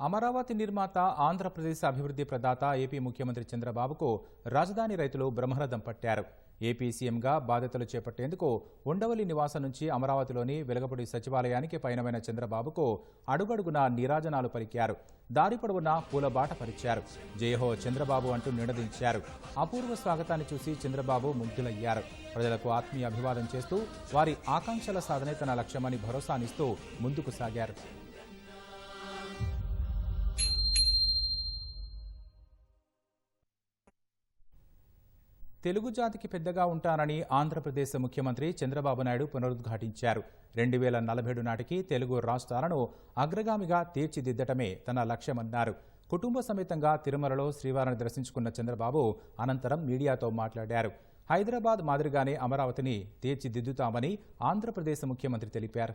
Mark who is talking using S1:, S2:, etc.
S1: అమరావతి నిర్మాత ఆంధ్రప్రదేశ్ అభివృద్ధి ప్రదాత ఏపీ ముఖ్యమంత్రి చంద్రబాబుకు రాజధాని రైతులు బ్రహ్మరథం పట్టారు. ఏపీ సీఎంగా బాధ్యతలు చేపట్టేందుకు ఉండవల్లి నివాసం నుంచి అమరావతిలోని వెలగపూడి సచివాలయానికి పయనమైన చంద్రబాబుకు అడుగడుగునా నీరాజనాలు పలికారు. దారి పొడవునా పూలబాట పరిచారు. జయహో చంద్రబాబు అంటూ నినదించారు. అపూర్వ స్వాగతాన్ని చూసి చంద్రబాబు ముగ్ధులయ్యారు. ప్రజలకు ఆత్మీయ అభివాదం చేస్తూ వారి ఆకాంక్షల సాధనే తన లక్ష్యమని భరోసానిస్తూ ముందుకు సాగారు. తెలుగు జాతికి పెద్దగా ఉంటానని ఆంధ్రప్రదేశ్ ముఖ్యమంత్రి చంద్రబాబు నాయుడు పునరుద్ఘాటించారు. రెండు వేల నలభై నాటికి తెలుగు రాష్ట్రాలను అగ్రగామిగా తీర్చిదిద్దటమే తన లక్ష్యమన్నారు. కుటుంబ సమేతంగా తిరుమలలో శ్రీవారిని దర్శించుకున్న చంద్రబాబు అనంతరం మీడియాతో మాట్లాడారు. హైదరాబాద్ మాదిరిగానే అమరావతిని తీర్చిదిద్దుతామని ఆంధ్రప్రదేశ్ ముఖ్యమంత్రి తెలిపారు.